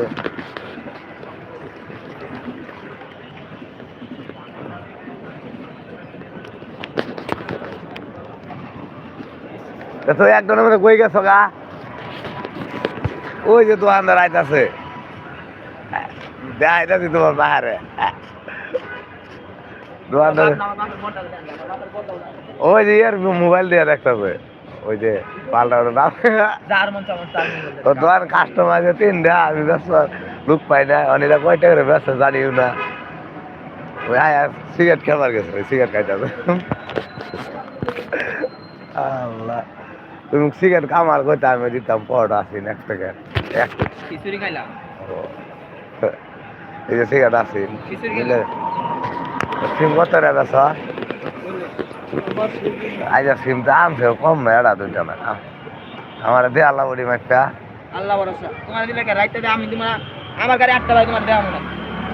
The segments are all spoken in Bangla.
ভিডিও তো একজন মনে কই গেছো গা? ওই যে দোকানদার আইতাছে। দেখাইতাছি তোমার বাহারে। দোকানদার ওই যে ইয়ার মোবাইল দিয়ে দেখতেছে। ওই যে পাল্টার দাম। তো দোকান কাস্টমার আছে তিনটা আমি ব্যস্ত লোক পাই না অনেকটা কয় টাকা করে ব্যস্ত জানিও না। ওই আয় সিগারেট খাবার গেছে ওই সিগারেট খাইতে হবে। আল্লাহ তুমি সিগারেট কামার করতে আমি দিতাম পরোটা আসি নেক্সট প্যাকেট এক খিচুড়ি খাইলাম এই যে সিগারেট আসি খিচুড়ি সিম কত রে বেছ আজ সিম তো আনছে কম না এরা দুইটা না। আমার দে আল্লাহ বড়ি মাইটা আল্লাহ ভরসা। তোমার দিলে রাইতে আমি তোমার আমার গাড়ি আটটা লাগে তোমার দেওয়া মনে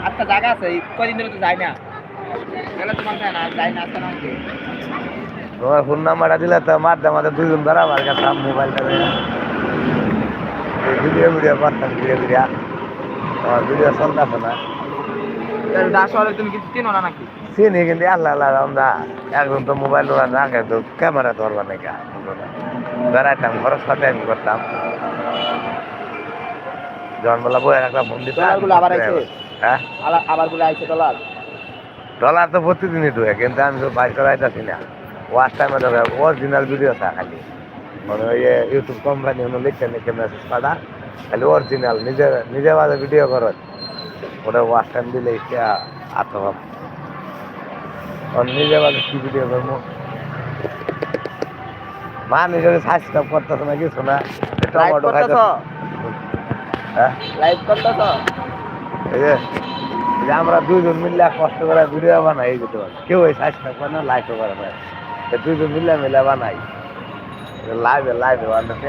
আটটা জায়গা আছে কদিন ধরে তো যাই না। গেলে তোমার না যাই না আজকে না। তোমার ফোন নাম্বারটা দিলে তো মারতে আমাদের দুজন ধরা আমার কাছে মোবাইলটা ভিডিও ভিডিও করতাম ভিডিও ভিডিও আমার ভিডিও চলতেছে না তাহলে দাস হলে তুমি কিছু চিনো চিনি কিন্তু আল্লাহ আল্লাহ আমরা তো মোবাইল টোবাইল রাখে তো ক্যামেরা ধরবা নাকি বেড়াইতাম খরচ পাতে আমি করতাম। বলা বই একটা ফোন আবার হ্যাঁ? আবার বলে আইছে ডলার? ডলার তো প্রতিদিনই ঢুকে কিন্তু আমি তো বাইর করাইতেছি না। ওয়াশ টাইমে ঢুকে অরিজিনাল ভিডিও থা খালি। মানে ওই ইউটিউব কোম্পানি ono লিখে লিখে মেসেজ পাঠা খালি অরিজিনাল নিজে নিজে ভিডিও করো। ওটা ওয়াশ টাইম দিলে ইসে আত্মভাব নিজে বাজে কি ভিডিও করব? মা নিজের সাবস্ক্রাইব করতেছে না কিছু না টমেটো খাইতেছে লাইভ করতেছ? এই যে আমরা দুইজন মিললে কষ্ট করে ভিডিও বানাই এই যেতে পারি কেউ এই সাবস্ক্রাইব করে না লাইকও করে না। দুইজন মিললে মিলে বানাই। লাইভে লাইভে বানাতে